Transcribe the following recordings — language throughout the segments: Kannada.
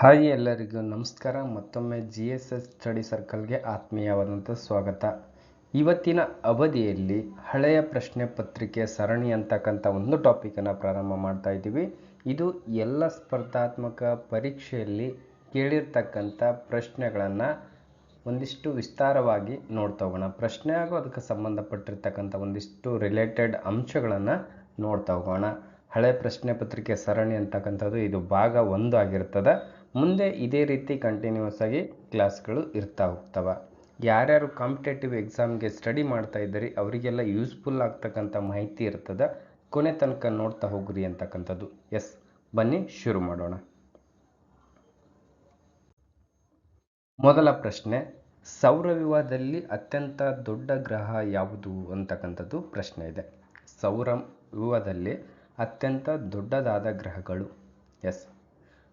ಹಾಯ್ ಎಲ್ಲರಿಗೂ ನಮಸ್ಕಾರ. ಮತ್ತೊಮ್ಮೆ ಜಿ ಎಸ್ ಎಸ್ ಸ್ಟಡಿ ಸರ್ಕಲ್ಗೆ ಆತ್ಮೀಯವಾದಂಥ ಸ್ವಾಗತ. ಇವತ್ತಿನ ಅವಧಿಯಲ್ಲಿ ಹಳೆಯ ಪ್ರಶ್ನೆ ಪತ್ರಿಕೆ ಸರಣಿ ಅಂತಕ್ಕಂಥ ಒಂದು ಟಾಪಿಕನ್ನು ಪ್ರಾರಂಭ ಮಾಡ್ತಾ ಇದ್ದೀವಿ. ಇದು ಎಲ್ಲ ಸ್ಪರ್ಧಾತ್ಮಕ ಪರೀಕ್ಷೆಯಲ್ಲಿ ಕೇಳಿರ್ತಕ್ಕಂಥ ಪ್ರಶ್ನೆಗಳನ್ನು ಒಂದಿಷ್ಟು ವಿಸ್ತಾರವಾಗಿ ನೋಡ್ತಾ ಹೋಗೋಣ. ಪ್ರಶ್ನೆ ಹಾಗೂ ಅದಕ್ಕೆ ಸಂಬಂಧಪಟ್ಟಿರ್ತಕ್ಕಂಥ ಒಂದಿಷ್ಟು ರಿಲೇಟೆಡ್ ಅಂಶಗಳನ್ನು ನೋಡ್ತಾ ಹೋಗೋಣ. ಹಳೆ ಪ್ರಶ್ನೆ ಪತ್ರಿಕೆ ಸರಣಿ ಅಂತಕ್ಕಂಥದ್ದು ಇದು ಭಾಗ ಒಂದು ಆಗಿರ್ತದೆ. ಮುಂದೆ ಇದೇ ರೀತಿ ಕಂಟಿನ್ಯೂಸ್ ಆಗಿ ಕ್ಲಾಸ್ಗಳು ಇರ್ತಾ ಹೋಗ್ತವೆ ಯಾರ್ಯಾರು ಕಾಂಪಿಟೇಟಿವ್ ಎಕ್ಸಾಮ್ಗೆ ಸ್ಟಡಿ ಮಾಡ್ತಾ ಇದ್ದೀರಿ, ಅವರಿಗೆಲ್ಲ ಯೂಸ್ಫುಲ್ ಆಗ್ತಕ್ಕಂಥ ಮಾಹಿತಿ ಇರ್ತದೆ. ಕೊನೆ ತನಕ ನೋಡ್ತಾ ಹೋಗ್ರಿ ಅಂತಕ್ಕಂಥದ್ದು. ಎಸ್ ಬನ್ನಿ ಶುರು ಮಾಡೋಣ. ಮೊದಲ ಪ್ರಶ್ನೆ ಸೌರವ್ಯೂಹದಲ್ಲಿ ಅತ್ಯಂತ ದೊಡ್ಡ ಗ್ರಹ ಯಾವುದು ಅಂತಕ್ಕಂಥದ್ದು ಪ್ರಶ್ನೆ ಇದೆ. ಸೌರ ವ್ಯೂಹದಲ್ಲಿ ಅತ್ಯಂತ ದೊಡ್ಡದಾದ ಗ್ರಹಗಳು. ಎಸ್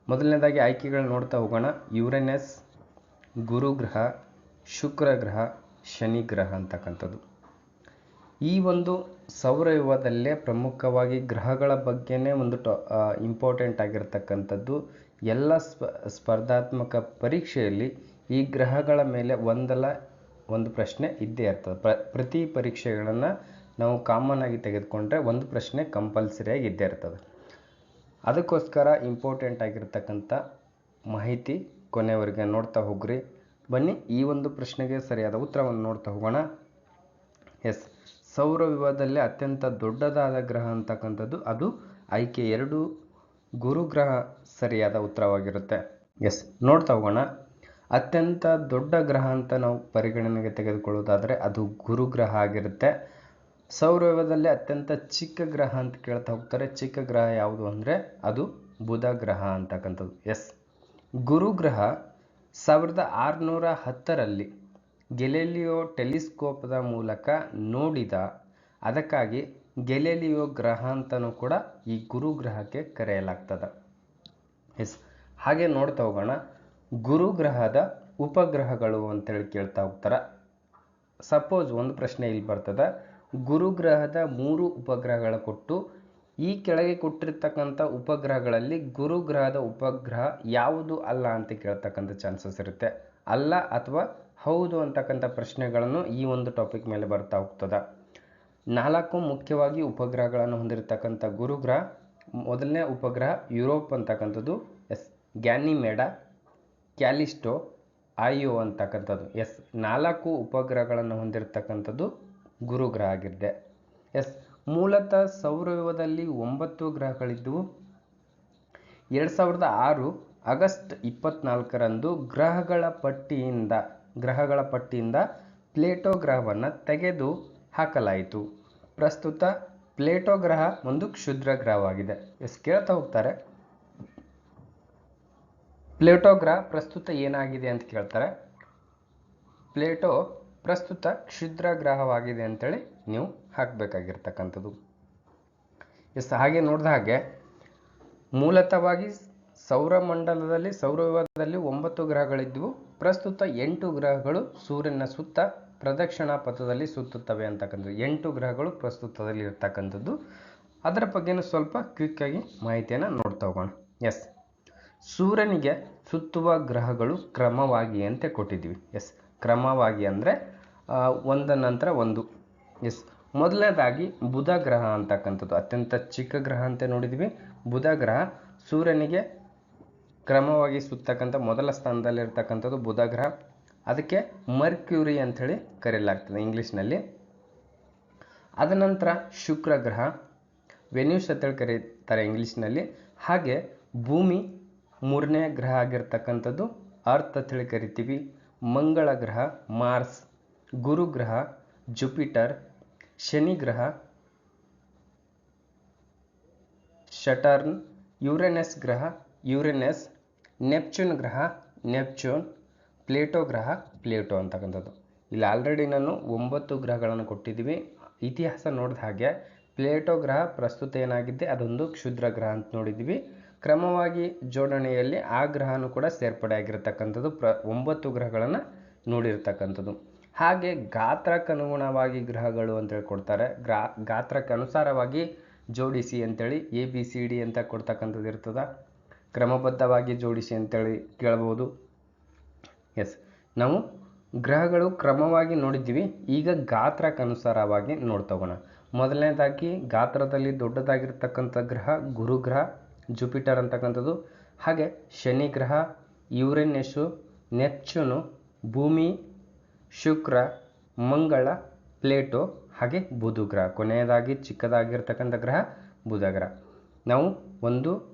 ಮೊದಲನೇದಾಗಿ ಆಯ್ಕೆಗಳು ನೋಡ್ತಾ ಹೋಗೋಣ. ಯುರೇನಸ್ ಗುರು ಗ್ರಹ ಶುಕ್ರ ಗ್ರಹ ಶನಿ ಗ್ರಹ ಅಂತಕ್ಕಂಥದ್ದು. ಈ ಒಂದು ಸೌರವ್ಯೂಹದಲ್ಲೇ ಪ್ರಮುಖವಾಗಿ ಗ್ರಹಗಳ ಬಗ್ಗೆನೇ ಒಂದು ಟಾ ಇಂಪಾರ್ಟೆಂಟ್ ಆಗಿರತಕ್ಕಂಥದ್ದು. ಎಲ್ಲ ಸ್ಪ, ಸ್ಪರ್ಧಾತ್ಮಕ ಪರೀಕ್ಷೆಯಲ್ಲಿ ಈ ಗ್ರಹಗಳ ಮೇಲೆ ಒಂದಲ್ಲ ಒಂದು ಪ್ರಶ್ನೆ ಇದ್ದೇ ಇರ್ತದೆ. ಪ್ರ, ಪ್ರತಿ ಪರೀಕ್ಷೆಗಳನ್ನು ನಾವು ಕಾಮನ್ ಆಗಿ ತೆಗೆದುಕೊಂಡ್ರೆ ಒಂದು ಪ್ರಶ್ನೆ ಕಂಪಲ್ಸರಿಯಾಗಿ ಇದ್ದೇ ಇರ್ತದೆ. ಅದಕ್ಕೋಸ್ಕರ ಇಂಪಾರ್ಟೆಂಟ್ ಆಗಿರ್ತಕ್ಕಂಥ ಮಾಹಿತಿ ಕೊನೆಯವರೆಗೆ ನೋಡ್ತಾ ಹೋಗ್ರಿ. ಬನ್ನಿ ಈ ಒಂದು ಪ್ರಶ್ನೆಗೆ ಸರಿಯಾದ ಉತ್ತರವನ್ನು ನೋಡ್ತಾ ಹೋಗೋಣ. ಎಸ್ ಸೌರ ವಿವಾಹದಲ್ಲಿ ಅತ್ಯಂತ ದೊಡ್ಡದಾದ ಗ್ರಹ ಅಂತಕ್ಕಂಥದ್ದು ಅದು ಆಯ್ಕೆ ಎರಡು ಗುರುಗ್ರಹ ಸರಿಯಾದ ಉತ್ತರವಾಗಿರುತ್ತೆ. ಎಸ್ ನೋಡ್ತಾ ಹೋಗೋಣ. ಅತ್ಯಂತ ದೊಡ್ಡ ಗ್ರಹ ಅಂತ ನಾವು ಪರಿಗಣನೆಗೆ ತೆಗೆದುಕೊಳ್ಳೋದಾದರೆ ಅದು ಗುರುಗ್ರಹ ಆಗಿರುತ್ತೆ. ಸೌರವ್ಯೂಹದಲ್ಲಿ ಅತ್ಯಂತ ಚಿಕ್ಕ ಗ್ರಹ ಅಂತ ಕೇಳ್ತಾ ಹೋಗ್ತಾರೆ. ಚಿಕ್ಕ ಗ್ರಹ ಯಾವುದು ಅಂದರೆ ಅದು ಬುಧ ಗ್ರಹ ಅಂತಕ್ಕಂಥದ್ದು. ಎಸ್ ಗುರುಗ್ರಹ ಸಾವಿರದ ಆರುನೂರ ಹತ್ತರಲ್ಲಿ ಗೆಲೆಲಿಯೋ ಟೆಲಿಸ್ಕೋಪ್ದ ಮೂಲಕ ನೋಡಿದ, ಅದಕ್ಕಾಗಿ ಗೆಲೆಲಿಯೋ ಗ್ರಹ ಅಂತಲೂ ಕೂಡ ಈ ಗುರುಗ್ರಹಕ್ಕೆ ಕರೆಯಲಾಗ್ತದೆ. ಎಸ್ ಹಾಗೆ ನೋಡ್ತಾ ಹೋಗೋಣ. ಗುರುಗ್ರಹದ ಉಪಗ್ರಹಗಳು ಅಂತೇಳಿ ಕೇಳ್ತಾ ಹೋಗ್ತಾರೆ. ಸಪೋಸ್ ಒಂದು ಪ್ರಶ್ನೆ ಇಲ್ಲಿ ಬರ್ತದೆ. ಗುರುಗ್ರಹದ ಮೂರು ಉಪಗ್ರಹಗಳ ಕೊಟ್ಟು, ಈ ಕೆಳಗೆ ಕೊಟ್ಟಿರ್ತಕ್ಕಂಥ ಉಪಗ್ರಹಗಳಲ್ಲಿ ಗುರುಗ್ರಹದ ಉಪಗ್ರಹ ಯಾವುದು ಅಲ್ಲ ಅಂತ ಕೇಳ್ತಕ್ಕಂಥ ಚಾನ್ಸಸ್ ಇರುತ್ತೆ. ಅಲ್ಲ ಅಥವಾ ಹೌದು ಅಂತಕ್ಕಂಥ ಪ್ರಶ್ನೆಗಳನ್ನು ಈ ಒಂದು ಟಾಪಿಕ್ ಮೇಲೆ ಬರ್ತಾ ಹೋಗ್ತದೆ. ನಾಲ್ಕು ಮುಖ್ಯವಾಗಿ ಉಪಗ್ರಹಗಳನ್ನು ಹೊಂದಿರತಕ್ಕಂಥ ಗುರುಗ್ರಹ, ಮೊದಲನೇ ಉಪಗ್ರಹ ಯುರೋಪ್ ಅಂತಕ್ಕಂಥದ್ದು, ಎಸ್, ಗ್ಯಾನಿಮೇಡ, ಕ್ಯಾಲಿಸ್ಟೋ, ಆಯೋ ಅಂತಕ್ಕಂಥದ್ದು. ಎಸ್, ನಾಲ್ಕು ಉಪಗ್ರಹಗಳನ್ನು ಹೊಂದಿರತಕ್ಕಂಥದ್ದು ಗುರುಗ್ರಹ ಆಗಿದೆ ಎಸ್, ಮೂಲತಃ ಸೌರವ್ಯೂಹದಲ್ಲಿ ಒಂಬತ್ತು ಗ್ರಹಗಳಿದ್ದವು ಎರಡು ಸಾವಿರದ ಆರು ಆಗಸ್ಟ್ ಇಪ್ಪತ್ನಾಲ್ಕರಂದು ಗ್ರಹಗಳ ಪಟ್ಟಿಯಿಂದ ಗ್ರಹಗಳ ಪಟ್ಟಿಯಿಂದ ಪ್ಲೇಟೋ ಗ್ರಹವನ್ನು ತೆಗೆದು ಹಾಕಲಾಯಿತು. ಪ್ರಸ್ತುತ ಪ್ಲೇಟೋ ಗ್ರಹ ಒಂದು ಕ್ಷುದ್ರ ಗ್ರಹವಾಗಿದೆ. ಎಸ್, ಕೇಳ್ತಾ ಹೋಗ್ತಾರೆ. ಪ್ಲೇಟೋ ಗ್ರಹ ಪ್ರಸ್ತುತ ಏನಾಗಿದೆ ಅಂತ ಕೇಳ್ತಾರೆ. ಪ್ಲೇಟೋ ಪ್ರಸ್ತುತ ಕ್ಷುದ್ರ ಗ್ರಹವಾಗಿದೆ ಅಂತೇಳಿ ನೀವು ಹಾಕಬೇಕಾಗಿರ್ತಕ್ಕಂಥದ್ದು. ಎಸ್, ಹಾಗೆ ನೋಡಿದ ಹಾಗೆ ಮೂಲತವಾಗಿ ಸೌರಮಂಡಲದಲ್ಲಿ, ಸೌರವ್ಯೂಹದಲ್ಲಿ ಒಂಬತ್ತು ಗ್ರಹಗಳಿದ್ದವು ಪ್ರಸ್ತುತ ಎಂಟು ಗ್ರಹಗಳು ಸೂರ್ಯನ ಸುತ್ತ, ಪ್ರದಕ್ಷಿಣಾ ಪಥದಲ್ಲಿ ಸುತ್ತುತ್ತವೆ ಅಂತಕ್ಕಂಥದ್ದು. ಎಂಟು ಗ್ರಹಗಳು ಪ್ರಸ್ತುತದಲ್ಲಿ ಇರ್ತಕ್ಕಂಥದ್ದು. ಅದರ ಬಗ್ಗೆನೂ ಸ್ವಲ್ಪ ಕ್ವಿಕ್ಕಾಗಿ ಮಾಹಿತಿಯನ್ನು ನೋಡ್ತಾ ಹೋಗೋಣ. ಎಸ್, ಸೂರ್ಯನಿಗೆ ಸುತ್ತುವ ಗ್ರಹಗಳು ಕ್ರಮವಾಗಿ ಅಂತ ಕೊಟ್ಟಿದ್ದೀವಿ. ಎಸ್, ಕ್ರಮವಾಗಿ ಅಂದರೆ ಒಂದ ನಂತರ ಒಂದು. ಎಸ್ ಮೊದಲನೇದಾಗಿ ಬುಧ ಗ್ರಹ ಅಂತಕ್ಕಂಥದ್ದು. ಅತ್ಯಂತ ಚಿಕ್ಕ ಗ್ರಹ ಅಂತ ನೋಡಿದ್ವಿ. ಬುಧ ಗ್ರಹ ಸೂರ್ಯನಿಗೆ ಕ್ರಮವಾಗಿ ಸುತ್ತಕ್ಕಂಥ ಮೊದಲ ಸ್ಥಾನದಲ್ಲಿರ್ತಕ್ಕಂಥದ್ದು ಬುಧ ಗ್ರಹ. ಅದಕ್ಕೆ ಮರ್ಕ್ಯೂರಿ ಅಂಥೇಳಿ ಕರೆಯಲಾಗ್ತದೆ ಇಂಗ್ಲೀಷ್ನಲ್ಲಿ. ಅದ ನಂತರ ಶುಕ್ರ ಗ್ರಹ. ವೆನ್ಯೂಸ್ ಅಂತೇಳಿ ಕರೀತಾರೆ ಇಂಗ್ಲೀಷ್ನಲ್ಲಿ. ಹಾಗೆ ಭೂಮಿ ಮೂರನೇ ಗ್ರಹ ಆಗಿರ್ತಕ್ಕಂಥದ್ದು. ಅರ್ತ್ ಅಂತೇಳಿ ಕರಿತೀವಿ. ಮಂಗಳ ಗ್ರಹ, ಮಾರ್ಸ್. ಗುರುಗ್ರಹ, ಜುಪಿಟರ್ ಶನಿ ಗ್ರಹ ಶಟರ್ನ್, ಯುರೆನಸ್ ಗ್ರಹ, ಯುರೆನಸ್ ನೆಪ್ಚೂನ್ ಗ್ರಹ ನೆಪ್ಚೂನ್ ಪ್ಲೇಟೋ ಗ್ರಹ, ಪ್ಲೇಟೋ ಅಂತಕ್ಕಂಥದ್ದು ಇಲ್ಲಿ ಆಲ್ರೆಡಿ ನಾನು ಒಂಬತ್ತು ಗ್ರಹಗಳನ್ನು ಕೊಟ್ಟಿದ್ದೀವಿ. ಇತಿಹಾಸ ನೋಡಿದ ಹಾಗೆ ಪ್ಲೇಟೋ ಗ್ರಹ ಪ್ರಸ್ತುತ ಏನಾಗಿದೆ? ಅದೊಂದು ಕ್ಷುದ್ರ ಗ್ರಹ ಅಂತ ನೋಡಿದ್ದೀವಿ. ಕ್ರಮವಾಗಿ ಜೋಡಣೆಯಲ್ಲಿ ಆ ಗ್ರಹನೂ ಕೂಡ ಸೇರ್ಪಡೆ ಆಗಿರತಕ್ಕಂಥದ್ದು ಪ್ರ ಒಂಬತ್ತು ಗ್ರಹಗಳನ್ನು ನೋಡಿರ್ತಕ್ಕಂಥದ್ದು. ಹಾಗೆ ಗಾತ್ರಕ್ಕನುಗುಣವಾಗಿ ಗ್ರಹಗಳು ಅಂತೇಳಿ ಕೊಡ್ತಾರೆ. ಗ್ರಾ ಗಾತ್ರಕ್ಕೆ ಅನುಸಾರವಾಗಿ ಜೋಡಿಸಿ ಅಂತೇಳಿ ಎ ಬಿ ಸಿ ಡಿ ಅಂತ ಕೊಡ್ತಕ್ಕಂಥದ್ದು ಇರ್ತದೆ. ಕ್ರಮಬದ್ಧವಾಗಿ ಜೋಡಿಸಿ ಅಂತೇಳಿ ಕೇಳಬಹುದು ಎಸ್ ನಾವು ಗ್ರಹಗಳು ಕ್ರಮವಾಗಿ ನೋಡಿದ್ದೀವಿ. ಈಗ ಗಾತ್ರಕ್ಕನುಸಾರವಾಗಿ ನೋಡ್ತೋಗೋಣ. ಮೊದಲನೇದಾಗಿ ಗಾತ್ರದಲ್ಲಿ ದೊಡ್ಡದಾಗಿರ್ತಕ್ಕಂಥ ಗ್ರಹ ಗುರುಗ್ರಹ ಜುಪಿಟರ್ ಅಂತಕ್ಕಂಥದ್ದು. ಹಾಗೆ ಶನಿ ಗ್ರಹ ನೆಪ್ಚೂನು, ಭೂಮಿ ಶುಕ್ರ, ಮಂಗಳ, ಪ್ಲೇಟೋ, ಹಾಗೆ ಬುಧ ಗ್ರಹ. ಕೊನೆಯದಾಗಿ ಚಿಕ್ಕದಾಗಿರ್ತಕ್ಕಂಥ ಗ್ರಹ ಬುಧ ಗ್ರಹ. ನಾವು ಒಂದು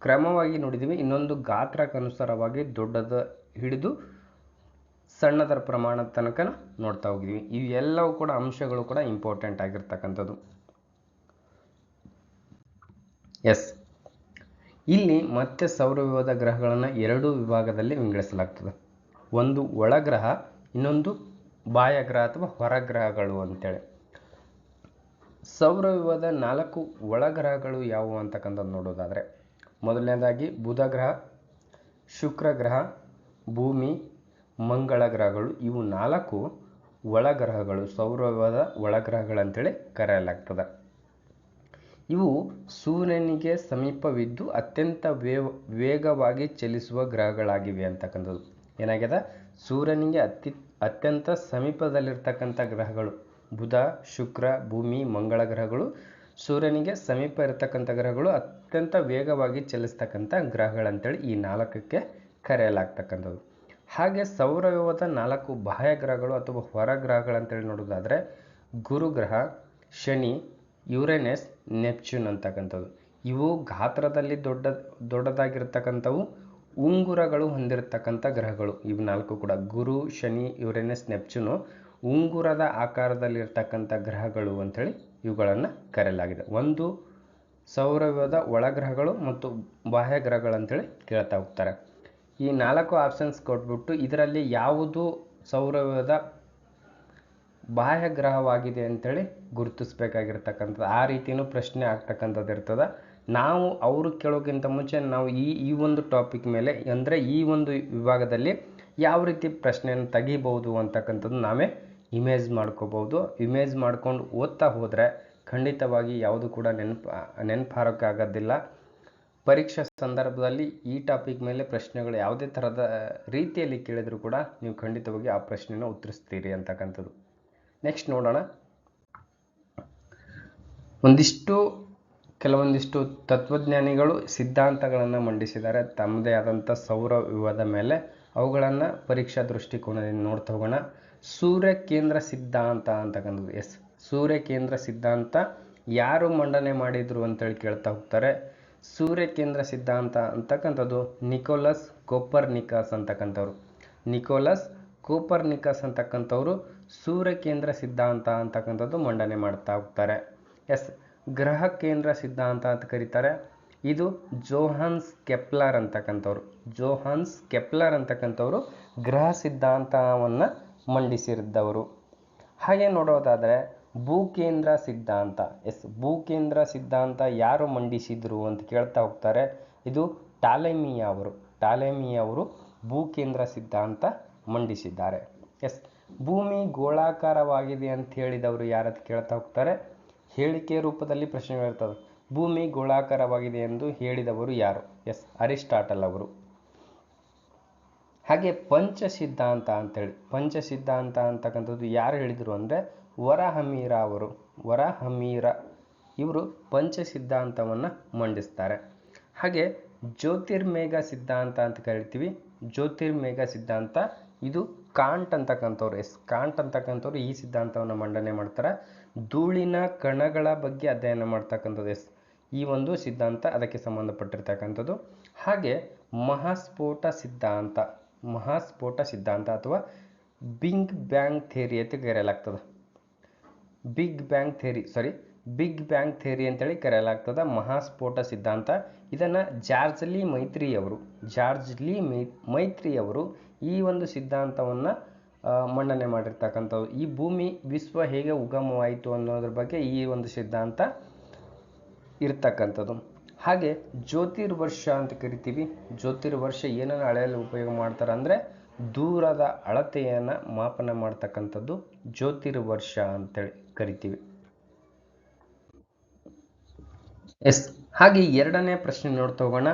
ಕ್ರಮವಾಗಿ ನೋಡಿದ್ದೀವಿ, ಇನ್ನೊಂದು ಗಾತ್ರಕ್ಕನುಸಾರವಾಗಿ ದೊಡ್ಡದ ಹಿಡಿದು ಸಣ್ಣದರ ಪ್ರಮಾಣದ ತನಕ ನೋಡ್ತಾ ಹೋಗಿದ್ದೀವಿ. ಇವೆಲ್ಲವೂ ಕೂಡ ಅಂಶಗಳು ಕೂಡ ಇಂಪಾರ್ಟೆಂಟ್ ಆಗಿರ್ತಕ್ಕಂಥದ್ದು. ಎಸ್. ಇಲ್ಲಿ ಮತ್ತೆ ಸೌರವ್ಯೂಹದ ಗ್ರಹಗಳನ್ನು ಎರಡು ವಿಭಾಗದಲ್ಲಿ ವಿಂಗಡಿಸಲಾಗ್ತದೆ. ಒಂದು ಒಳಗ್ರಹ ಇನ್ನೊಂದು ಬಾಹ್ಯಗ್ರಹ ಅಥವಾ ಹೊರಗ್ರಹಗಳು ಅಂತೇಳಿ. ಸೌರವ್ಯೂಹದ ನಾಲ್ಕು ಒಳಗ್ರಹಗಳು ಯಾವುವು ಅಂತಕ್ಕಂಥದ್ದು ನೋಡೋದಾದರೆ, ಮೊದಲನೇದಾಗಿ ಬುಧ ಗ್ರಹ ಶುಕ್ರ ಗ್ರಹ ಭೂಮಿ ಮಂಗಳ ಗ್ರಹಗಳು ಇವು ನಾಲ್ಕು ಒಳಗ್ರಹಗಳು ಸೌರವ್ಯೂಹದ ಒಳಗ್ರಹಗಳಂತೇಳಿ ಕರೆಯಲಾಗ್ತದೆ. ಇವು ಸೂರ್ಯನಿಗೆ ಸಮೀಪವಿದ್ದು ಅತ್ಯಂತ ವೇಗವಾಗಿ ಚಲಿಸುವ ಗ್ರಹಗಳಾಗಿವೆ ಅಂತಕ್ಕಂಥದ್ದು. ಏನಾಗ್ಯದ? ಸೂರ್ಯನಿಗೆ ಅತಿ ಅತ್ಯಂತ ಸಮೀಪದಲ್ಲಿರ್ತಕ್ಕಂಥ ಗ್ರಹಗಳು. ಬುಧ, ಶುಕ್ರ, ಭೂಮಿ, ಮಂಗಳ ಗ್ರಹಗಳು. ಸೂರ್ಯನಿಗೆ ಸಮೀಪ ಇರತಕ್ಕಂಥ ಗ್ರಹಗಳು ಅತ್ಯಂತ ವೇಗವಾಗಿ ಚಲಿಸ್ತಕ್ಕಂಥ ಗ್ರಹಗಳಂತೇಳಿ ಈ ನಾಲ್ಕಕ್ಕೆ ಕರೆಯಲಾಗ್ತಕ್ಕಂಥದ್ದು. ಹಾಗೆ ಸೌರವ್ಯೂಹದ ನಾಲ್ಕು ಬಾಹ್ಯ ಗ್ರಹಗಳು ಅಥವಾ ಹೊರ ಗ್ರಹಗಳಂತೇಳಿ ನೋಡೋದಾದರೆ ಗುರುಗ್ರಹ ಶನಿ, ಯುರೇನಸ್ ನೆಪ್ಚೂನ್ ಅಂತಕ್ಕಂಥದ್ದು. ಇವು ಗಾತ್ರದಲ್ಲಿ ದೊಡ್ಡ ದೊಡ್ಡದಾಗಿರ್ತಕ್ಕಂಥವು ಉಂಗುರಗಳು ಹೊಂದಿರತಕ್ಕಂಥ ಗ್ರಹಗಳು. ಇವು ನಾಲ್ಕು ಕೂಡ. ಗುರು, ಶನಿ, ಯುರೇನಸ್, ನೆಪ್ಚುನು ಉಂಗುರದ ಆಕಾರದಲ್ಲಿರ್ತಕ್ಕಂಥ ಗ್ರಹಗಳು ಅಂಥೇಳಿ ಇವುಗಳನ್ನು ಕರೆಯಲಾಗಿದೆ. ಒಂದು ಸೌರವ್ಯದ ಒಳಗ್ರಹಗಳು ಮತ್ತು ಬಾಹ್ಯ ಗ್ರಹಗಳಂತೇಳಿ ಕೇಳ್ತಾ ಹೋಗ್ತಾರೆ. ಈ ನಾಲ್ಕು ಆಪ್ಷನ್ಸ್ ಕೊಟ್ಬಿಟ್ಟು ಇದರಲ್ಲಿ ಯಾವುದು ಸೌರವ್ಯದ ಬಾಹ್ಯ ಗ್ರಹವಾಗಿದೆ ಅಂತೇಳಿ ಗುರುತಿಸ್ಬೇಕಾಗಿರ್ತಕ್ಕಂಥದ್ದು. ಆ ರೀತಿಯೂ ಪ್ರಶ್ನೆ ಆಗ್ತಕ್ಕಂಥದ್ದು ಇರ್ತದೆ ನಾವು ಅವರು ಕೇಳೋಕ್ಕಿಂತ ಮುಂಚೆ ನಾವು ಈ ಈ ಒಂದು ಟಾಪಿಕ್ ಮೇಲೆ, ಅಂದರೆ ಈ ಒಂದು ವಿಭಾಗದಲ್ಲಿ ಯಾವ ರೀತಿ ಪ್ರಶ್ನೆಯನ್ನು ತೆಗಿಬೋದು ಅಂತಕ್ಕಂಥದ್ದು ನಾವೇ ಇಮೇಜ್ ಮಾಡ್ಕೋಬೋದು ಇಮೇಜ್ ಮಾಡ್ಕೊಂಡು ಓದ್ತಾ ಹೋದರೆ ಖಂಡಿತವಾಗಿ ಯಾವುದು ಕೂಡ ನೆನಪು, ನೆನಪಾರೋಕ್ಕಾಗೋದಿಲ್ಲ. ಪರೀಕ್ಷಾ ಸಂದರ್ಭದಲ್ಲಿ ಈ ಟಾಪಿಕ್ ಮೇಲೆ ಪ್ರಶ್ನೆಗಳು ಯಾವುದೇ ಥರದ ರೀತಿಯಲ್ಲಿ ಕೇಳಿದರೂ ಕೂಡ ನೀವು ಖಂಡಿತವಾಗಿ ಆ ಪ್ರಶ್ನೆನ ಉತ್ತರಿಸ್ತೀರಿ ಅಂತಕ್ಕಂಥದ್ದು. ನೆಕ್ಸ್ಟ್ ನೋಡೋಣ. ಒಂದಿಷ್ಟು ಕೆಲವೊಂದಿಷ್ಟು ತತ್ವಜ್ಞಾನಿಗಳು ಸಿದ್ಧಾಂತಗಳನ್ನು ಮಂಡಿಸಿದ್ದಾರೆ. ತಮ್ಮದೇ ಆದಂಥ ಸೌರ ವಿವಾದ ಮೇಲೆ ಅವುಗಳನ್ನು ಪರೀಕ್ಷಾ ದೃಷ್ಟಿಕೋನದಿಂದ ನೋಡ್ತಾ ಹೋಗೋಣ. ಸೂರ್ಯ ಕೇಂದ್ರ ಸಿದ್ಧಾಂತ ಅಂತಕ್ಕಂಥದ್ದು ಎಸ್. ಸೂರ್ಯ ಕೇಂದ್ರ ಸಿದ್ಧಾಂತ ಯಾರು ಮಂಡನೆ ಮಾಡಿದರು ಅಂತೇಳಿ ಕೇಳ್ತಾ ಹೋಗ್ತಾರೆ. ಸೂರ್ಯ ಕೇಂದ್ರ ಸಿದ್ಧಾಂತ ಅಂತಕ್ಕಂಥದ್ದು ನಿಕೋಲಸ್ ಕೋಪರ್ ನಿಕಾಸ್ ಅಂತಕ್ಕಂಥವ್ರು. ನಿಕೋಲಸ್ ಕೋಪರ್ನಿಕಸ್ ಅಂತಕ್ಕಂಥವ್ರು ಸೂರ್ಯ ಕೇಂದ್ರ ಸಿದ್ಧಾಂತ ಅಂತಕ್ಕಂಥದ್ದು ಮಂಡನೆ ಮಾಡ್ತಾ ಹೋಗ್ತಾರೆ. ಎಸ್. ಗ್ರಹ ಕೇಂದ್ರ ಸಿದ್ಧಾಂತ ಅಂತ ಕರೀತಾರೆ. ಇದು ಜೋಹಾನ್ಸ್ ಕೆಪ್ಲರ್ ಅಂತಕ್ಕಂಥವ್ರು. ಜೋಹಾನ್ಸ್ ಕೆಪ್ಲರ್ ಅಂತಕ್ಕಂಥವ್ರು ಗ್ರಹ ಸಿದ್ಧಾಂತವನ್ನು ಮಂಡಿಸಿದ್ದವರು. ಹಾಗೆ ನೋಡೋದಾದರೆ ಭೂಕೇಂದ್ರ ಸಿದ್ಧಾಂತ. ಎಸ್, ಭೂಕೇಂದ್ರ ಸಿದ್ಧಾಂತ ಯಾರು ಮಂಡಿಸಿದ್ರು ಅಂತ ಕೇಳ್ತಾ ಹೋಗ್ತಾರೆ. ಇದು ಟಾಲೆಮಿಯ ಅವರು ಟಾಲೆಮಿಯ ಅವರು ಭೂಕೇಂದ್ರ ಸಿದ್ಧಾಂತ ಮಂಡಿಸಿದ್ದಾರೆ. ಎಸ್, ಭೂಮಿ ಗೋಳಾಕಾರವಾಗಿದೆ ಅಂತ ಹೇಳಿದವರು ಯಾರತ್ತು ಕೇಳ್ತಾ ಹೋಗ್ತಾರೆ? ಹೇಳಿಕೆ ರೂಪದಲ್ಲಿ ಪ್ರಶ್ನೆಗಳಿರ್ತದೆ ಭೂಮಿ ಗೋಳಾಕಾರವಾಗಿದೆ ಎಂದು ಹೇಳಿದವರು ಯಾರು? ಎಸ್, ಅರಿಸ್ಟಾಟಲ್ ಅವರು. ಹಾಗೆ ಪಂಚ ಸಿದ್ಧಾಂತ ಅಂತೇಳಿ. ಪಂಚ ಸಿದ್ಧಾಂತ ಅಂತಕ್ಕಂಥದ್ದು ಯಾರು ಹೇಳಿದರು ಅಂದರೆ ವರಹಮೀರ ಅವರು. ವರಹಮೀರ ಇವರು ಪಂಚ ಸಿದ್ಧಾಂತವನ್ನು ಮಂಡಿಸ್ತಾರೆ. ಹಾಗೆ ಜ್ಯೋತಿರ್ಮೇಘ ಸಿದ್ಧಾಂತ ಅಂತ ಕರಿತೀವಿ. ಜ್ಯೋತಿರ್ಮೇಘ ಸಿದ್ಧಾಂತ, ಇದು ಕಾಂಟ್ ಅಂತಕ್ಕಂಥವ್ರು. ಎಸ್, ಕಾಂಟ್ ಅಂತಕ್ಕಂಥವ್ರು ಈ ಸಿದ್ಧಾಂತವನ್ನು ಮಂಡನೆ ಮಾಡ್ತಾರೆ. ಧೂಳಿನ ಕಣಗಳ ಬಗ್ಗೆ ಅಧ್ಯಯನ ಮಾಡ್ತಕ್ಕಂಥದ್ದು ಎಸ್. ಈ ಒಂದು ಸಿದ್ಧಾಂತ ಅದಕ್ಕೆ ಸಂಬಂಧಪಟ್ಟಿರ್ತಕ್ಕಂಥದ್ದು. ಹಾಗೆ ಮಹಾಸ್ಫೋಟ ಸಿದ್ಧಾಂತ ಮಹಾಸ್ಫೋಟ ಸಿದ್ಧಾಂತ ಅಥವಾ ಬಿಗ್ ಬ್ಯಾಂಗ್ ಥೇರಿ ಅಂತ ಕರೆಯಲಾಗ್ತದೆ. Big bang theory sorry big bang theory ಅಂತೇಳಿ ಕರೆಯಲಾಗ್ತದೆ ಮಹಾಸ್ಫೋಟ ಸಿದ್ಧಾಂತ. ಇದನ್ನು ಜಾರ್ಜ್ ಮೈತ್ರಿಯವರು ಜಾರ್ಜ್ಲಿ ಮೈ, ಮೈತ್ರಿಯವರು ಈ ಒಂದು ಸಿದ್ಧಾಂತವನ್ನು ಮಂಡನೆ ಮಾಡಿರ್ತಕ್ಕಂಥದ್ದು ಈ ಭೂಮಿ ವಿಶ್ವ ಹೇಗೆ ಉಗಮವಾಯಿತು ಅನ್ನೋದ್ರ ಬಗ್ಗೆ ಈ ಒಂದು ಸಿದ್ಧಾಂತ ಇರ್ತಕ್ಕಂಥದ್ದು. ಹಾಗೆ ಜ್ಯೋತಿರ್ವರ್ಷ ಅಂತ ಕರಿತೀವಿ. ಜ್ಯೋತಿರ್ವರ್ಷ ಏನನ್ನು ಅಳೆಯಲು ಉಪಯೋಗ ಮಾಡ್ತಾರೆ ಅಂದರೆ ದೂರದ ಅಳತೆಯನ್ನು ಮಾಪನ ಮಾಡ್ತಕ್ಕಂಥದ್ದು ಜ್ಯೋತಿರ್ವರ್ಷ ಅಂತೇಳಿ ಕರಿತೀವಿ. ಎಸ್, ಹಾಗೆ ಎರಡನೇ ಪ್ರಶ್ನೆ ನೋಡ್ತಾ ಹೋಗೋಣ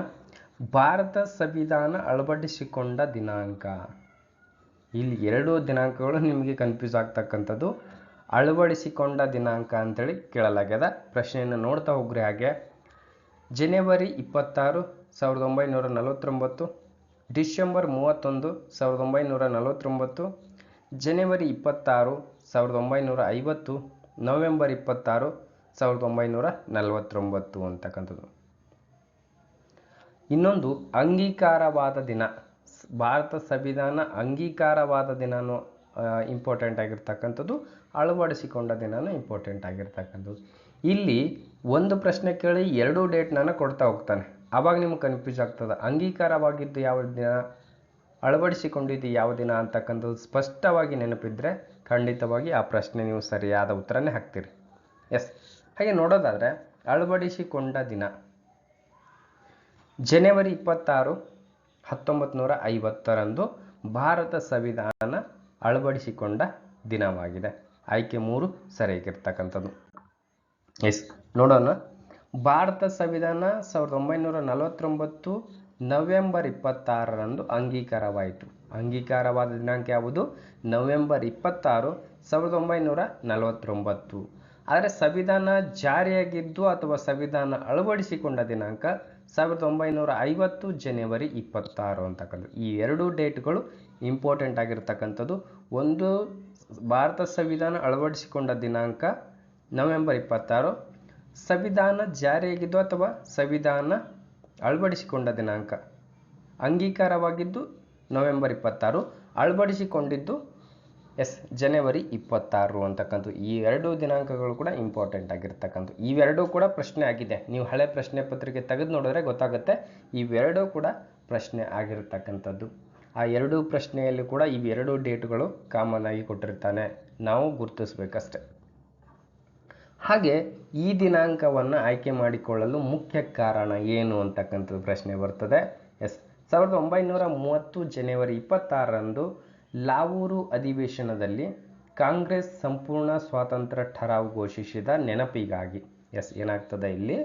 ಭಾರತ ಸಂವಿಧಾನ ಅಳವಡಿಸಿಕೊಂಡ ದಿನಾಂಕ. ಇಲ್ಲಿ ಎರಡು ದಿನಾಂಕಗಳು ನಿಮಗೆ ಕನ್ಫ್ಯೂಸ್ ಆಗ್ತಕ್ಕಂಥದ್ದು. ಅಳವಡಿಸಿಕೊಂಡ ದಿನಾಂಕ ಅಂತೇಳಿ ಕೇಳಲಾಗ್ಯದ. ಪ್ರಶ್ನೆಯನ್ನು ನೋಡ್ತಾ ಹೋಗ್ರಿ ಹಾಗೆ. ಜನವರಿ ಇಪ್ಪತ್ತಾರು, ಸಾವಿರದ ಒಂಬೈನೂರ ನಲವತ್ತೊಂಬತ್ತು. ಡಿಸೆಂಬರ್ ಮೂವತ್ತೊಂದು, ಸಾವಿರದ ಒಂಬೈನೂರ ನಲವತ್ತೊಂಬತ್ತು. ಜನವರಿ ಇಪ್ಪತ್ತಾರು, ಸಾವಿರದ ಒಂಬೈನೂರ ಐವತ್ತು. ನವೆಂಬರ್ ಇಪ್ಪತ್ತಾರು, ಸಾವಿರದ ಒಂಬೈನೂರ ನಲವತ್ತೊಂಬತ್ತು ಅಂತಕ್ಕಂಥದ್ದು. ಇನ್ನೊಂದು ಅಂಗೀಕಾರವಾದ ದಿನ. ಭಾರತ ಸಂವಿಧಾನ ಅಂಗೀಕಾರವಾದ ದಿನವೂ ಇಂಪಾರ್ಟೆಂಟ್ ಆಗಿರ್ತಕ್ಕಂಥದ್ದು, ಅಳವಡಿಸಿಕೊಂಡ ದಿನವೂ ಇಂಪಾರ್ಟೆಂಟ್ ಆಗಿರ್ತಕ್ಕಂಥದ್ದು. ಇಲ್ಲಿ ಒಂದು ಪ್ರಶ್ನೆ ಕೇಳಿ ಎರಡು ಡೇಟ್ನ ಕೊಡ್ತಾ ಹೋಗ್ತಾನೆ. ಆವಾಗ ನಿಮ್ಗೆ ಕನ್ಫ್ಯೂಸ್ ಆಗ್ತದೆ. ಅಂಗೀಕಾರವಾಗಿದ್ದು ಯಾವ ದಿನ, ಅಳವಡಿಸಿಕೊಂಡಿದ್ದು ಯಾವ ದಿನ ಅಂತಕ್ಕಂಥದ್ದು ಸ್ಪಷ್ಟವಾಗಿ ನೆನಪಿದ್ರೆ ಖಂಡಿತವಾಗಿ ಆ ಪ್ರಶ್ನೆ ನೀವು ಸರಿಯಾದ ಉತ್ತರನೇ ಹಾಕ್ತೀರಿ. ಎಸ್ ಹಾಗೆ ನೋಡೋದಾದರೆ, ಅಳವಡಿಸಿಕೊಂಡ ದಿನ. ಜನವರಿ ಇಪ್ಪತ್ತಾರು ಹತ್ತೊಂಬತ್ತು ನೂರ ಐವತ್ತರಂದು ಭಾರತ ಸಂವಿಧಾನ ಅಳವಡಿಸಿಕೊಂಡ ದಿನವಾಗಿದೆ. ಆಯ್ಕೆ ಮೂರು ಸರಿಯಾಗಿರ್ತಕ್ಕಂಥದ್ದು. ಎಸ್, ನೋಡೋಣ. ಭಾರತ ಸಂವಿಧಾನ ಸಾವಿರದ ಒಂಬೈನೂರ ನಲವತ್ತೊಂಬತ್ತು ನವೆಂಬರ್ ಇಪ್ಪತ್ತಾರರಂದು ಅಂಗೀಕಾರವಾಯಿತು. ಅಂಗೀಕಾರವಾದ ದಿನಾಂಕ ಯಾವುದು? ನವೆಂಬರ್ ಇಪ್ಪತ್ತಾರು ಸಾವಿರದ ಒಂಬೈನೂರ ನಲವತ್ತೊಂಬತ್ತು. ಆದರೆ ಸಂವಿಧಾನ ಜಾರಿಯಾಗಿದ್ದು ಅಥವಾ ಸಂವಿಧಾನ ಅಳವಡಿಸಿಕೊಂಡ ದಿನಾಂಕ ಸಾವಿರದ ಒಂಬೈನೂರ ಐವತ್ತು ಜನವರಿ ಇಪ್ಪತ್ತಾರು ಅಂತಕ್ಕಂಥದ್ದು ಈ ಎರಡು ಡೇಟ್ಗಳು ಇಂಪಾರ್ಟೆಂಟ್ ಆಗಿರ್ತಕ್ಕಂಥದ್ದು. ಒಂದು, ಭಾರತ ಸಂವಿಧಾನ ಅಳವಡಿಸಿಕೊಂಡ ದಿನಾಂಕ ನವೆಂಬರ್ ಇಪ್ಪತ್ತಾರು. ಸಂವಿಧಾನ ಜಾರಿಯಾಗಿದ್ದು ಅಥವಾ ಸಂವಿಧಾನ ಅಳವಡಿಸಿಕೊಂಡ ದಿನಾಂಕ ಅಂಗೀಕಾರವಾಗಿದ್ದು ನವೆಂಬರ್ ಇಪ್ಪತ್ತಾರು. ಅಳವಡಿಸಿಕೊಂಡಿದ್ದು ಎಸ್, ಜನವರಿ ಇಪ್ಪತ್ತಾರು ಅಂತಕ್ಕಂಥ ಈ ಎರಡು ದಿನಾಂಕಗಳು ಕೂಡ ಇಂಪಾರ್ಟೆಂಟ್ ಆಗಿರ್ತಕ್ಕಂಥ. ಇವೆರಡೂ ಕೂಡ ಪ್ರಶ್ನೆ ಆಗಿದೆ. ನೀವು ಹಳೆ ಪ್ರಶ್ನೆ ಪತ್ರಿಕೆ ತೆಗೆದು ನೋಡಿದ್ರೆ ಗೊತ್ತಾಗುತ್ತೆ ಇವೆರಡೂ ಕೂಡ ಪ್ರಶ್ನೆ ಆಗಿರ್ತಕ್ಕಂಥದ್ದು. ಆ ಎರಡೂ ಪ್ರಶ್ನೆಯಲ್ಲಿ ಕೂಡ ಇವೆರಡು ಡೇಟ್ಗಳು ಕಾಮನ್ ಆಗಿ ಕೊಟ್ಟಿರ್ತಾನೆ. ನಾವು ಗುರುತಿಸ್ಬೇಕಷ್ಟೆ. ಹಾಗೆ ಈ ದಿನಾಂಕವನ್ನು ಆಯ್ಕೆ ಮಾಡಿಕೊಳ್ಳಲು ಮುಖ್ಯ ಕಾರಣ ಏನು ಅಂತಕ್ಕಂಥದ್ದು ಪ್ರಶ್ನೆ ಬರ್ತದೆ. ಎಸ್, ಸಾವಿರದ ಒಂಬೈನೂರ ಮೂವತ್ತು ಜನವರಿ ಇಪ್ಪತ್ತಾರರಂದು ಲಾವೂರು ಅಧಿವೇಶನದಲ್ಲಿ ಕಾಂಗ್ರೆಸ್ ಸಂಪೂರ್ಣ ಸ್ವಾತಂತ್ರ್ಯ ಠರಾವು ಘೋಷಿಸಿದ ನೆನಪಿಗಾಗಿ. ಎಸ್, ಏನಾಗ್ತದೆ ಇಲ್ಲಿ?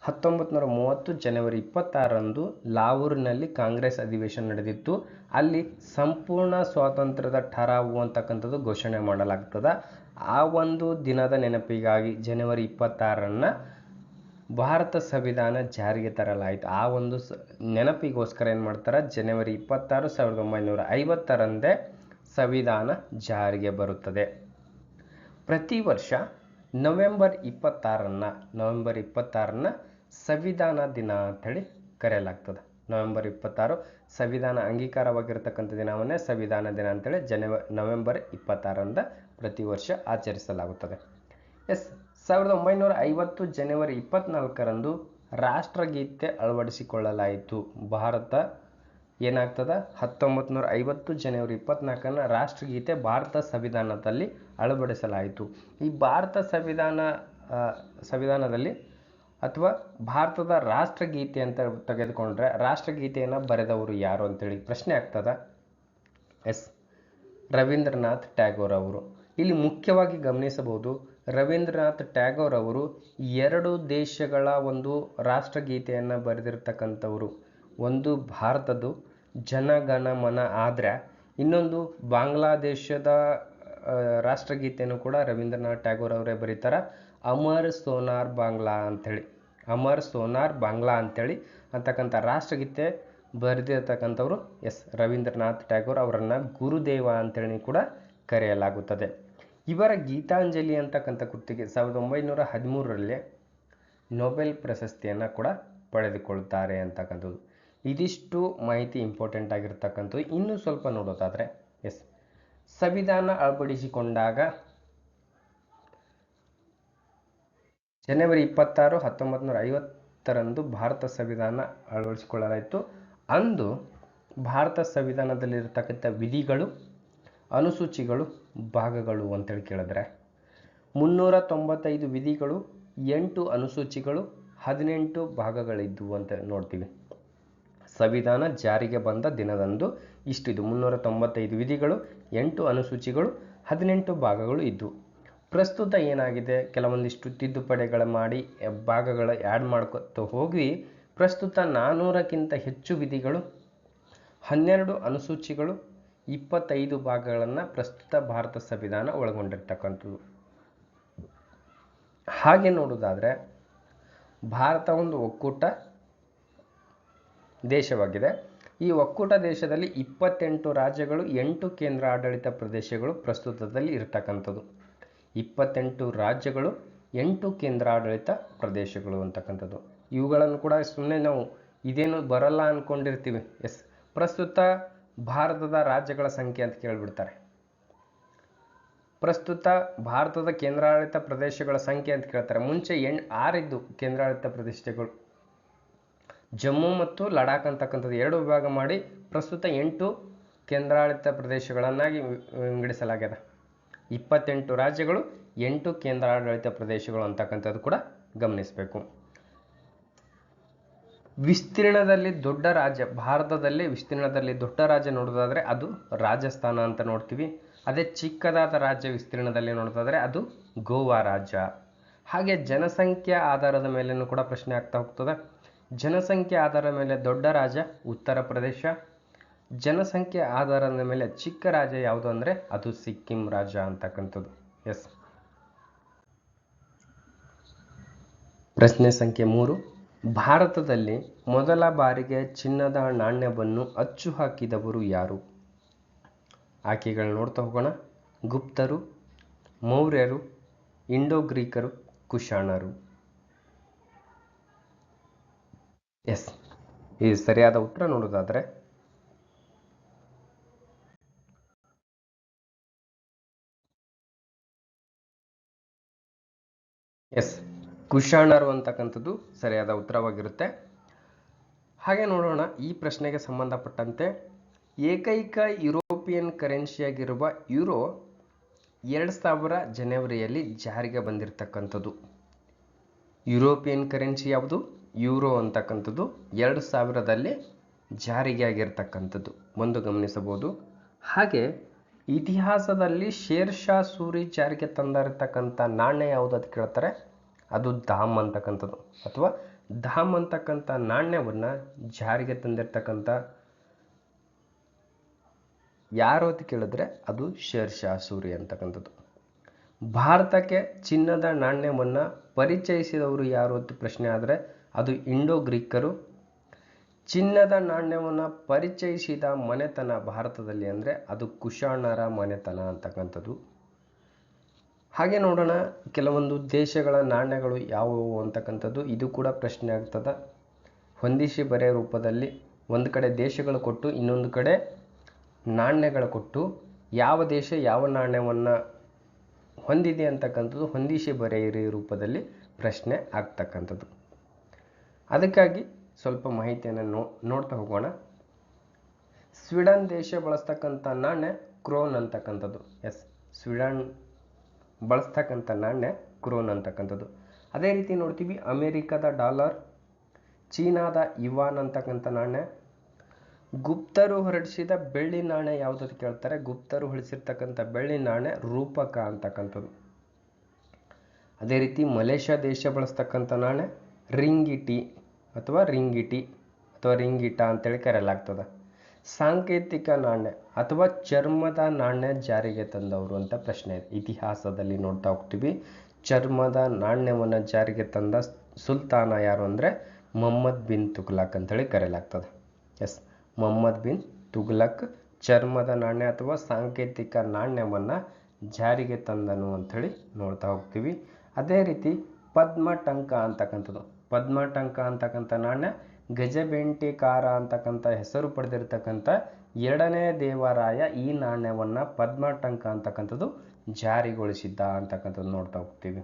ಹತ್ತೊಂಬತ್ತು ನೂರ ಮೂವತ್ತು ಜನವರಿ ಇಪ್ಪತ್ತಾರರಂದು ಲಾವೂರಿನಲ್ಲಿ ಕಾಂಗ್ರೆಸ್ ಅಧಿವೇಶನ ನಡೆದಿತ್ತು. ಅಲ್ಲಿ ಸಂಪೂರ್ಣ ಸ್ವಾತಂತ್ರ್ಯದ ಠರಾವು ಅಂತಕ್ಕಂಥದ್ದು ಘೋಷಣೆ ಮಾಡಲಾಗ್ತದೆ. ಆ ಒಂದು ದಿನದ ನೆನಪಿಗಾಗಿ ಜನವರಿ ಇಪ್ಪತ್ತಾರನ್ನು ಭಾರತ ಸಂವಿಧಾನ ಜಾರಿಗೆ ತರಲಾಯಿತು. ಆ ಒಂದು ಸ, ನೆನಪಿಗೋಸ್ಕರ ಏನು ಮಾಡ್ತಾರೆ? ಜನವರಿ ಇಪ್ಪತ್ತಾರು ಸಾವಿರದ ಒಂಬೈನೂರ ಐವತ್ತರಂದೇ ಸಂವಿಧಾನ ಜಾರಿಗೆ ಬರುತ್ತದೆ. ಪ್ರತಿ ವರ್ಷ ನವೆಂಬರ್ ಇಪ್ಪತ್ತಾರನ್ನು ನವೆಂಬರ್ ಇಪ್ಪತ್ತಾರನ್ನು ಸಂವಿಧಾನ ದಿನ ಅಂಥೇಳಿ ಕರೆಯಲಾಗ್ತದೆ. ನವೆಂಬರ್ ಇಪ್ಪತ್ತಾರು ಸಂವಿಧಾನ ಅಂಗೀಕಾರವಾಗಿರತಕ್ಕಂಥ ದಿನವನ್ನೇ ಸಂವಿಧಾನ ದಿನ ಅಂತೇಳಿ ಜನವ, ನವೆಂಬರ್ ಇಪ್ಪತ್ತಾರರಿಂದ ಪ್ರತಿ ವರ್ಷ ಆಚರಿಸಲಾಗುತ್ತದೆ. ಎಸ್ ಸಾವಿರದ ಒಂಬೈನೂರ ಐವತ್ತು ಜನವರಿ ಇಪ್ಪತ್ನಾಲ್ಕರಂದು ರಾಷ್ಟ್ರಗೀತೆ ಅಳವಡಿಸಿಕೊಳ್ಳಲಾಯಿತು. ಭಾರತ ಏನಾಗ್ತದೆ? ಹತ್ತೊಂಬತ್ತು ನೂರ ಐವತ್ತು ಜನವರಿ ಇಪ್ಪತ್ನಾಲ್ಕನ ರಾಷ್ಟ್ರಗೀತೆ ಭಾರತ ಸಂವಿಧಾನದಲ್ಲಿ ಅಳವಡಿಸಲಾಯಿತು. ಈ ಭಾರತ ಸಂವಿಧಾನ ಸಂವಿಧಾನದಲ್ಲಿ ಅಥವಾ ಭಾರತದ ರಾಷ್ಟ್ರಗೀತೆ ಅಂತ ತೆಗೆದುಕೊಂಡ್ರೆ ರಾಷ್ಟ್ರಗೀತೆಯನ್ನು ಬರೆದವರು ಯಾರು ಅಂತೇಳಿ ಪ್ರಶ್ನೆ ಆಗ್ತದ? ಎಸ್. ರವೀಂದ್ರನಾಥ್ ಟ್ಯಾಗೋರ್ ಅವರು. ಇಲ್ಲಿ ಮುಖ್ಯವಾಗಿ ಗಮನಿಸಬಹುದು ರವೀಂದ್ರನಾಥ್ ಟ್ಯಾಗೋರ್ ಅವರು ಎರಡು ದೇಶಗಳ ಒಂದು ರಾಷ್ಟ್ರಗೀತೆಯನ್ನು ಬರೆದಿರ್ತಕ್ಕಂಥವರು. ಒಂದು ಭಾರತದ್ದು ಜನಗಣಮನ ಆದರೆ ಇನ್ನೊಂದು ಬಾಂಗ್ಲಾದೇಶದ ರಾಷ್ಟ್ರಗೀತೆಯನ್ನು ಕೂಡ ರವೀಂದ್ರನಾಥ್ ಟ್ಯಾಗೋರ್ ಅವರೇ ಬರೀತಾರೆ. ಅಮರ್ ಸೋನಾರ್ ಬಾಂಗ್ಲಾ ಅಂಥೇಳಿ. ಅಮರ್ ಸೋನಾರ್ ಬಾಂಗ್ಲಾ ಅಂಥೇಳಿ ಅಂತಕ್ಕಂಥ ರಾಷ್ಟ್ರಗೀತೆ ಬರೆದಿರ್ತಕ್ಕಂಥವ್ರು ಎಸ್. ರವೀಂದ್ರನಾಥ್ ಟ್ಯಾಗೋರ್ ಅವರನ್ನು ಗುರುದೇವ ಅಂತೇಳಿ ಕೂಡ ಕರೆಯಲಾಗುತ್ತದೆ. ಇವರ ಗೀತಾಂಜಲಿ ಅಂತಕ್ಕಂಥ ಕೃತಿಗೆ ಸಾವಿರದ ಒಂಬೈನೂರ ಹದಿಮೂರರಲ್ಲಿ ನೊಬೆಲ್ ಪ್ರಶಸ್ತಿಯನ್ನು ಕೂಡ ಪಡೆದುಕೊಳ್ತಾರೆ ಅಂತಕ್ಕಂಥದ್ದು. ಇದಿಷ್ಟು ಮಾಹಿತಿ ಇಂಪಾರ್ಟೆಂಟ್ ಆಗಿರ್ತಕ್ಕಂಥದ್ದು. ಇನ್ನೂ ಸ್ವಲ್ಪ ನೋಡೋದಾದರೆ ಎಸ್ ಸಂವಿಧಾನ ಅಳವಡಿಸಿಕೊಂಡಾಗ ಜನವರಿ ಇಪ್ಪತ್ತಾರು ಹತ್ತೊಂಬತ್ತು ನೂರ ಐವತ್ತರಂದು ಭಾರತ ಸಂವಿಧಾನ ಅಳವಡಿಸಿಕೊಳ್ಳಲಾಯಿತು. ಅಂದು ಭಾರತ ಸಂವಿಧಾನದಲ್ಲಿರತಕ್ಕಂಥ ವಿಧಿಗಳು, ಅನುಸೂಚಿಗಳು ಭಾಗಗಳು ಅಂತೇಳಿ ಕೇಳಿದ್ರೆ ಮುನ್ನೂರ ತೊಂಬತ್ತೈದು ವಿಧಿಗಳು, ಎಂಟು ಅನುಸೂಚಿಗಳು, ಹದಿನೆಂಟು ಭಾಗಗಳಿದ್ದವು ಅಂತ ನೋಡ್ತೀವಿ. ಸಂವಿಧಾನ ಜಾರಿಗೆ ಬಂದ ದಿನದಂದು ಇಷ್ಟಿದು. ಮುನ್ನೂರ ತೊಂಬತ್ತೈದು ವಿಧಿಗಳು, ಎಂಟು ಅನುಸೂಚಿಗಳು, ಹದಿನೆಂಟು ಭಾಗಗಳು ಇದ್ದವು ಪ್ರಸ್ತುತ ಏನಾಗಿದೆ? ಕೆಲವೊಂದಿಷ್ಟು ತಿದ್ದುಪಡಿಗಳ ಮಾಡಿ ಭಾಗಗಳ ಆ್ಯಡ್ ಮಾಡ್ಕೊತ ಹೋಗಿ, ಪ್ರಸ್ತುತ ನಾನ್ನೂರಕ್ಕಿಂತ ಹೆಚ್ಚು ವಿಧಿಗಳು, ಹನ್ನೆರಡು ಅನುಸೂಚಿಗಳು ಇಪ್ಪತ್ತೈದು ಭಾಗಗಳನ್ನು ಪ್ರಸ್ತುತ ಭಾರತ ಸಂವಿಧಾನ ಒಳಗೊಂಡಿರ್ತಕ್ಕಂಥದ್ದು. ಹಾಗೆ ನೋಡೋದಾದರೆ ಭಾರತ ಒಂದು ಒಕ್ಕೂಟ ದೇಶವಾಗಿದೆ. ಈ ಒಕ್ಕೂಟ ದೇಶದಲ್ಲಿ ಇಪ್ಪತ್ತೆಂಟು ರಾಜ್ಯಗಳು, ಎಂಟು ಕೇಂದ್ರ ಆಡಳಿತ ಪ್ರದೇಶಗಳು ಪ್ರಸ್ತುತದಲ್ಲಿ ಇರತಕ್ಕಂಥದ್ದು. ಇಪ್ಪತ್ತೆಂಟು ರಾಜ್ಯಗಳು, ಎಂಟು ಕೇಂದ್ರ ಆಡಳಿತ ಪ್ರದೇಶಗಳು ಅಂತಕ್ಕಂಥದ್ದು. ಇವುಗಳನ್ನು ಕೂಡ ಸುಮ್ಮನೆ ನಾವು ಇದೇನು ಬರಲ್ಲ ಅಂದ್ಕೊಂಡಿರ್ತೀವಿ ಎಸ್, ಪ್ರಸ್ತುತ ಭಾರತದ ರಾಜ್ಯಗಳ ಸಂಖ್ಯೆ ಅಂತ ಕೇಳಿಬಿಡ್ತಾರೆ. ಪ್ರಸ್ತುತ ಭಾರತದ ಕೇಂದ್ರಾಡಳಿತ ಪ್ರದೇಶಗಳ ಸಂಖ್ಯೆ ಅಂತ ಕೇಳ್ತಾರೆ. ಮುಂಚೆ ಎಣ್ ಆರಿದ್ದು ಕೇಂದ್ರಾಡಳಿತ ಪ್ರದೇಶಗಳು. ಜಮ್ಮು ಮತ್ತು ಲಡಾಖ್ ಅಂತಕ್ಕಂಥದ್ದು ಎರಡು ವಿಭಾಗ ಮಾಡಿ ಪ್ರಸ್ತುತ ಎಂಟು ಕೇಂದ್ರಾಡಳಿತ ಪ್ರದೇಶಗಳನ್ನಾಗಿ ವಿಂಗಡಿಸಲಾಗಿದೆ ಇಪ್ಪತ್ತೆಂಟು ರಾಜ್ಯಗಳು, ಎಂಟು ಕೇಂದ್ರಾಡಳಿತ ಪ್ರದೇಶಗಳು ಅಂತಕ್ಕಂಥದ್ದು ಕೂಡ ಗಮನಿಸಬೇಕು. ವಿಸ್ತೀರ್ಣದಲ್ಲಿ ದೊಡ್ಡ ರಾಜ್ಯ, ಭಾರತದಲ್ಲಿ ವಿಸ್ತೀರ್ಣದಲ್ಲಿ ದೊಡ್ಡ ರಾಜ್ಯ ನೋಡೋದಾದರೆ ಅದು ರಾಜಸ್ಥಾನ ಅಂತ ನೋಡ್ತೀವಿ. ಅದೇ ಚಿಕ್ಕದಾದ ರಾಜ್ಯ ವಿಸ್ತೀರ್ಣದಲ್ಲಿ ನೋಡೋದಾದರೆ ಅದು ಗೋವಾ ರಾಜ್ಯ. ಹಾಗೆ ಜನಸಂಖ್ಯಾ ಆಧಾರದ ಮೇಲೆಯೂ ಕೂಡ ಪ್ರಶ್ನೆ ಆಗ್ತಾ ಹೋಗ್ತದೆ. ಜನಸಂಖ್ಯೆ ಆಧಾರದ ಮೇಲೆ ದೊಡ್ಡ ರಾಜ್ಯ ಉತ್ತರ ಪ್ರದೇಶ. ಜನಸಂಖ್ಯೆ ಆಧಾರದ ಮೇಲೆ ಚಿಕ್ಕ ರಾಜ್ಯ ಯಾವುದು ಅಂದರೆ ಅದು ಸಿಕ್ಕಿಂ ರಾಜ್ಯ ಅಂತಕ್ಕಂಥದ್ದು. ಎಸ್. ಪ್ರಶ್ನೆ ಸಂಖ್ಯೆ ಮೂರು. ಭಾರತದಲ್ಲಿ ಮೊದಲ ಬಾರಿಗೆ ಚಿನ್ನದ ನಾಣ್ಯವನ್ನು ಅಚ್ಚು ಹಾಕಿದವರು ಯಾರು? ಆಯ್ಕೆಗಳು ನೋಡ್ತಾ ಹೋಗೋಣ. ಗುಪ್ತರು, ಮೌರ್ಯರು, ಇಂಡೋ ಗ್ರೀಕರು, ಕುಶಾಣರು. ಎಸ್, ಈ ಸರಿಯಾದ ಉತ್ತರ ನೋಡೋದಾದ್ರೆ ಎಸ್. ಕುಶಾಣರು ಅಂತಕ್ಕಂಥದ್ದು ಸರಿಯಾದ ಉತ್ತರವಾಗಿರುತ್ತೆ. ಹಾಗೆ ನೋಡೋಣ ಈ ಪ್ರಶ್ನೆಗೆ ಸಂಬಂಧಪಟ್ಟಂತೆ ಏಕೈಕ ಯುರೋಪಿಯನ್ ಕರೆನ್ಸಿಯಾಗಿರುವ ಯುರೋ ಎರಡು ಸಾವಿರ ಜನವರಿಯಲ್ಲಿ ಜಾರಿಗೆ ಬಂದಿರತಕ್ಕಂಥದ್ದು. ಯುರೋಪಿಯನ್ ಕರೆನ್ಸಿ ಯಾವುದು? ಯೂರೋ ಅಂತಕ್ಕಂಥದ್ದು ಎರಡು ಸಾವಿರದಲ್ಲಿ ಜಾರಿಗೆ ಆಗಿರ್ತಕ್ಕಂಥದ್ದು. ಒಂದು ಗಮನಿಸಬಹುದು. ಹಾಗೆ ಇತಿಹಾಸದಲ್ಲಿ ಶೇರ್ ಶಾ ಸೂರಿ ಜಾರಿಗೆ ತಂದಿರತಕ್ಕಂಥ ನಾಣ್ಯ ಯಾವುದು ಅಂತ ಕೇಳ್ತಾರೆ? ಅದು ಧಾಮ್ ಅಂತಕ್ಕಂಥದ್ದು. ಅಥವಾ ಧಾಮ್ ಅಂತಕ್ಕಂಥ ನಾಣ್ಯವನ್ನು ಜಾರಿಗೆ ತಂದಿರ್ತಕ್ಕಂಥ ಯಾರು ಅಂತ ಕೇಳಿದ್ರೆ ಅದು ಶೇರ್ ಶಾ ಸೂರಿ ಅಂತಕ್ಕಂಥದ್ದು. ಭಾರತಕ್ಕೆ ಚಿನ್ನದ ನಾಣ್ಯವನ್ನು ಪರಿಚಯಿಸಿದವರು ಯಾರು ಅಂತ ಪ್ರಶ್ನೆ ಆದರೆ ಅದು ಇಂಡೋ ಗ್ರೀಕರು. ಚಿನ್ನದ ನಾಣ್ಯವನ್ನು ಪರಿಚಯಿಸಿದ ಮನೆತನ ಭಾರತದಲ್ಲಿ ಅಂದರೆ ಅದು ಕುಶಾಣರ ಮನೆತನ ಅಂತಕ್ಕಂಥದ್ದು. ಹಾಗೆ ನೋಡೋಣ, ಕೆಲವೊಂದು ದೇಶಗಳ ನಾಣ್ಯಗಳು ಯಾವುವು ಅಂತಕ್ಕಂಥದ್ದು ಇದು ಕೂಡ ಪ್ರಶ್ನೆ ಆಗ್ತದೆ. ಹೊಂದಿಸಿ ಬರೆಯ ರೂಪದಲ್ಲಿ, ಒಂದು ಕಡೆ ದೇಶಗಳು ಕೊಟ್ಟು, ಇನ್ನೊಂದು ಕಡೆ ನಾಣ್ಯಗಳು ಕೊಟ್ಟು, ಯಾವ ದೇಶ ಯಾವ ನಾಣ್ಯವನ್ನು ಹೊಂದಿದೆ ಅಂತಕ್ಕಂಥದ್ದು ಹೊಂದಿಸಿ ಬರೆಯಿರಿ ರೂಪದಲ್ಲಿ ಪ್ರಶ್ನೆ ಆಗ್ತಕ್ಕಂಥದ್ದು. ಅದಕ್ಕಾಗಿ ಸ್ವಲ್ಪ ಮಾಹಿತಿಯನ್ನು ನೋ, ನೋಡ್ತಾ ಹೋಗೋಣ. ಸ್ವೀಡನ್ ದೇಶ ಬಳಸ್ತಕ್ಕಂಥ ನಾಣ್ಯ ಕ್ರೋನ್ ಅಂತಕ್ಕಂಥದ್ದು. ಎಸ್, ಸ್ವೀಡನ್ ಬಳಸ್ತಕ್ಕಂಥ ನಾಣ್ಯ ಕ್ರೋನ್ ಅಂತಕ್ಕಂಥದ್ದು. ಅದೇ ರೀತಿ ನೋಡ್ತೀವಿ, ಅಮೇರಿಕಾದ ಡಾಲರ್, ಚೀನಾದ ಇವಾನ್ ಅಂತಕ್ಕಂಥ ನಾಣ್ಯ. ಗುಪ್ತರು ಹೊರಡಿಸಿದ ಬೆಳ್ಳಿ ನಾಣ್ಯ ಯಾವುದಂತ ಕೇಳ್ತಾರೆ? ಗುಪ್ತರು ಹೊರಡಿಸಿರ್ತಕ್ಕಂಥ ಬೆಳ್ಳಿ ನಾಣ್ಯ ರೂಪಕ ಅಂತಕ್ಕಂಥದ್ದು. ಅದೇ ರೀತಿ ಮಲೇಷ್ಯಾ ದೇಶ ಬಳಸ್ತಕ್ಕಂಥ ನಾಣ್ಯ, ರಿಂಗಿಟಿ ಅಥವಾ ರಿಂಗಿಟಿ ಅಥವಾ ರಿಂಗಿಟ ಅಂತೇಳಿ ಕರೆಯಲಾಗ್ತದೆ. ಸಾಂಕೇತಿಕ ನಾಣ್ಯ ಅಥವಾ ಚರ್ಮದ ನಾಣ್ಯ ಜಾರಿಗೆ ತಂದವರು ಅಂತ ಪ್ರಶ್ನೆ ಇದೆ. ಇತಿಹಾಸದಲ್ಲಿ ನೋಡ್ತಾ ಹೋಗ್ತೀವಿ. ಚರ್ಮದ ನಾಣ್ಯವನ್ನು ಜಾರಿಗೆ ತಂದ ಸುಲ್ತಾನ ಯಾರು ಅಂದರೆ ಮೊಹಮ್ಮದ್ ಬಿನ್ ತುಗ್ಲಕ್ ಅಂತೇಳಿ ಕರೆಯಲಾಗ್ತದೆ. ಎಸ್ ಮೊಹಮ್ಮದ್ ಬಿನ್ ತುಗ್ಲಕ್ ಚರ್ಮದ ನಾಣ್ಯ ಅಥವಾ ಸಾಂಕೇತಿಕ ನಾಣ್ಯವನ್ನು ಜಾರಿಗೆ ತಂದನು ಅಂಥೇಳಿ ನೋಡ್ತಾ ಹೋಗ್ತೀವಿ. ಅದೇ ರೀತಿ ಪದ್ಮಟಂಕ ಅಂತಕ್ಕಂಥದ್ದು. ಪದ್ಮಟಂಕ ಅಂತಕ್ಕಂಥ ನಾಣ್ಯ ಗಜಬೆಂಟಿಕಾರ ಅಂತಕ್ಕಂಥ ಹೆಸರು ಪಡೆದಿರ್ತಕ್ಕಂಥ ಎರಡನೇ ದೇವರಾಯ ಈ ನಾಣ್ಯವನ್ನು ಪದ್ಮಟಂಕ ಅಂತಕ್ಕಂಥದ್ದು ಜಾರಿಗೊಳಿಸಿದ್ದ ಅಂತಕ್ಕಂಥದ್ದು ನೋಡ್ತಾ ಹೋಗ್ತೀವಿ.